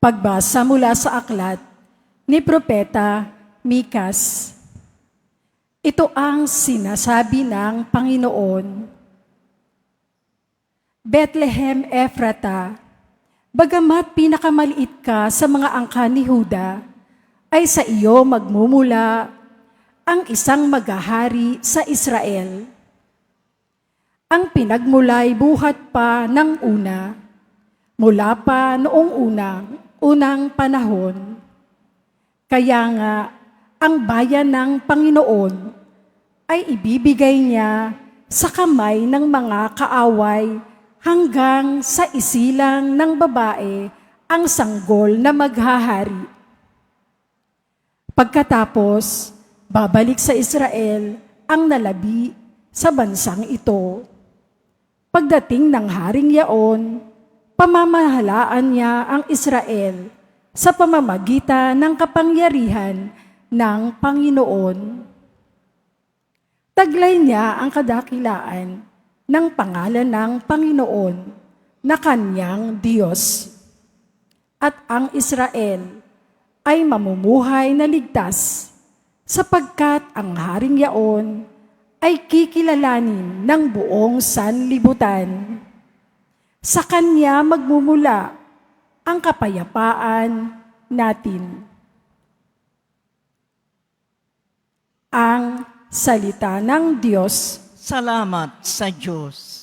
Pagbasa mula sa aklat ni Propeta Mikas. Ito ang sinasabi ng Panginoon. Bethlehem Ephrata, bagamat pinakamaliit ka sa mga angka ni Huda, ay sa iyo magmumula ang isang maghahari sa Israel. Ang pinagmulay buhat pa ng una, mula pa noong unang, unang panahon. Kaya nga, ang bayan ng Panginoon ay ibibigay niya sa kamay ng mga kaaway hanggang sa isilang ng babae ang sanggol na maghahari. Pagkatapos, babalik sa Israel ang nalabi sa bansang ito. Pagdating ng haring yaon, pamamahalaan niya ang Israel sa pamamagitan ng kapangyarihan ng Panginoon. Taglay niya ang kadakilaan ng pangalan ng Panginoon na kanyang Diyos. At ang Israel ay mamumuhay na ligtas sapagkat ang haring yaon ay kikilalanin ng buong sanlibutan. Sa Kanya magmumula ang kapayapaan natin. Ang salita ng Diyos Salamat sa Diyos.